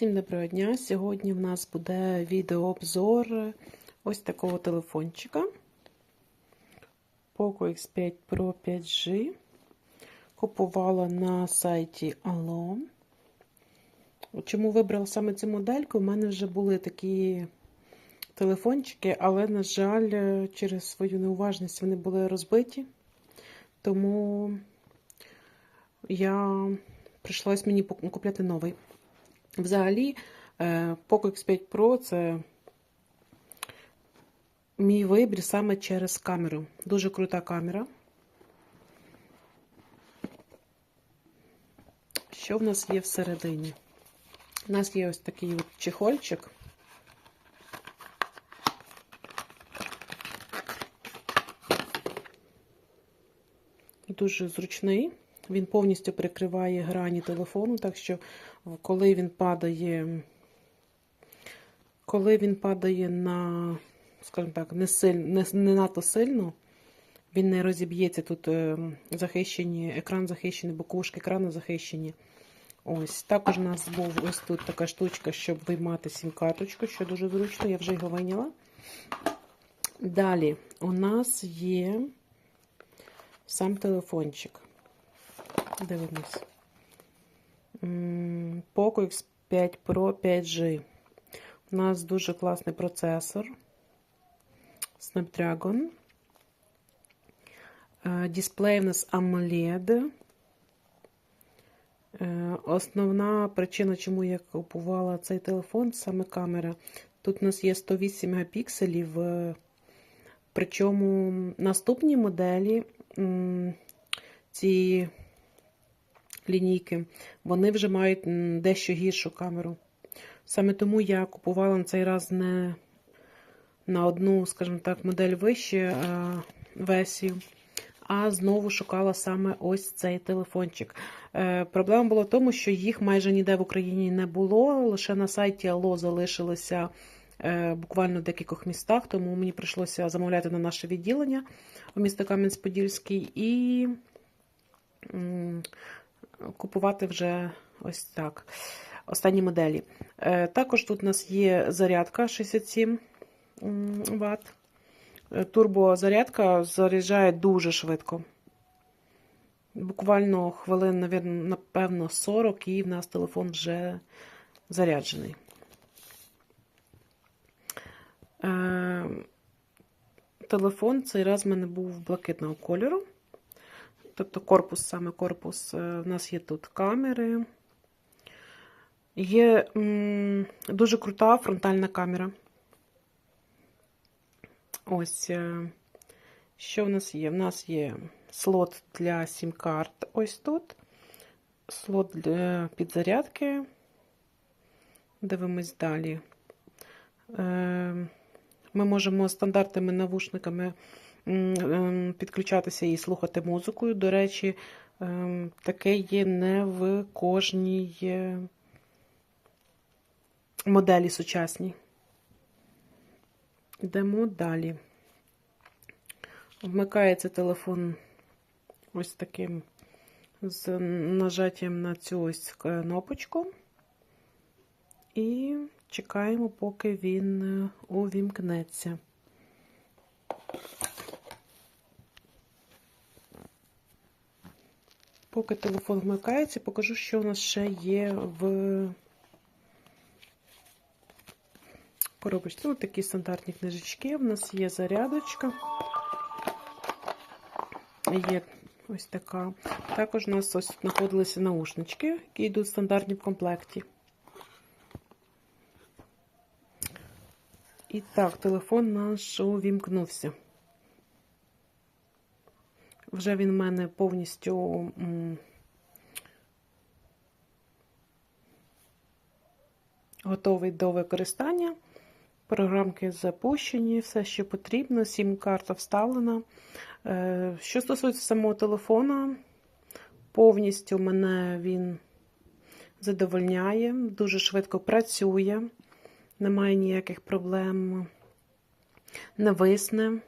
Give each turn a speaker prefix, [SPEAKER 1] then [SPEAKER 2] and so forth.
[SPEAKER 1] Всім доброго дня! Сьогодні в нас буде відеообзор ось такого телефончика Poco X5 Pro 5G. Купувала на сайті Allo. Чому вибрала саме цю модельку? У мене вже були такі телефончики, але, на жаль, через свою неуважність вони були розбиті. Тому я прийшлось мені купляти новий. Взагалі, Poco X5 Pro це мій вибір саме через камеру. Дуже крута камера. Що в нас є всередині? У нас є ось такий от чехольчик. Дуже зручний. Він повністю прикриває грані телефону, так що, коли він падає, коли він падає на, скажімо так, не, силь, не, не надто сильно, він не розіб'ється. Тут захищені, екран захищений, боковушки екрану захищені. Ось, Також у нас був ось тут така штучка, щоб виймати сім-карточку, що дуже зручно, я вже його вийняла. Далі у нас є сам телефончик. Дивимось. Poco X5 Pro 5G. У нас дуже класний процесор. Snapdragon. Дисплей у нас AMOLED. Основна причина, чому я купувала цей телефон, саме камера. Тут у нас є 108 мегапікселів. Причому наступні моделі ці лінійки, вони вже мають дещо гіршу камеру. Саме тому я купувала на цей раз не на одну, скажімо так, модель вище версію, а знову шукала саме ось цей телефончик. Е, проблема була в тому, що їх майже ніде в Україні не було, лише на сайті Allo залишилося е, буквально в декількох містах, тому мені прийшлося замовляти на наше відділення у місто Кам'янець-Подільський і купувати вже ось так. Останні моделі. Е, також тут у нас є зарядка 67 Вт. Турбозарядка заряджає дуже швидко. Буквально хвилин, напевно, 40, і в нас телефон вже заряджений. Е, телефон цей раз в мене був блакитного кольору. Тобто корпус, саме корпус, в нас є тут камери. Є м, дуже крута фронтальна камера. Ось, що в нас є? В нас є слот для сім-карт ось тут, слот для підзарядки. Дивимось далі. Ми можемо стандартними навушниками підключатися і слухати музику. До речі, таке є не в кожній моделі сучасній. Йдемо далі. Вмикається телефон ось таким з нажаттям на цю ось кнопочку. І чекаємо, поки він увімкнеться. Поки телефон вмикається, покажу, що у нас ще є в коробочці. Ось такі стандартні книжечки. У нас є зарядочка. Є ось така. Також у нас ось знаходилися наушнички, які йдуть стандартні в комплекті. І так, телефон наш увімкнувся. Вже він в мене повністю готовий до використання. Програмки запущені, все, що потрібно, сім-карта вставлена. Е, що стосується самого телефона, повністю мене він задовольняє, дуже швидко працює, немає ніяких проблем, не висне.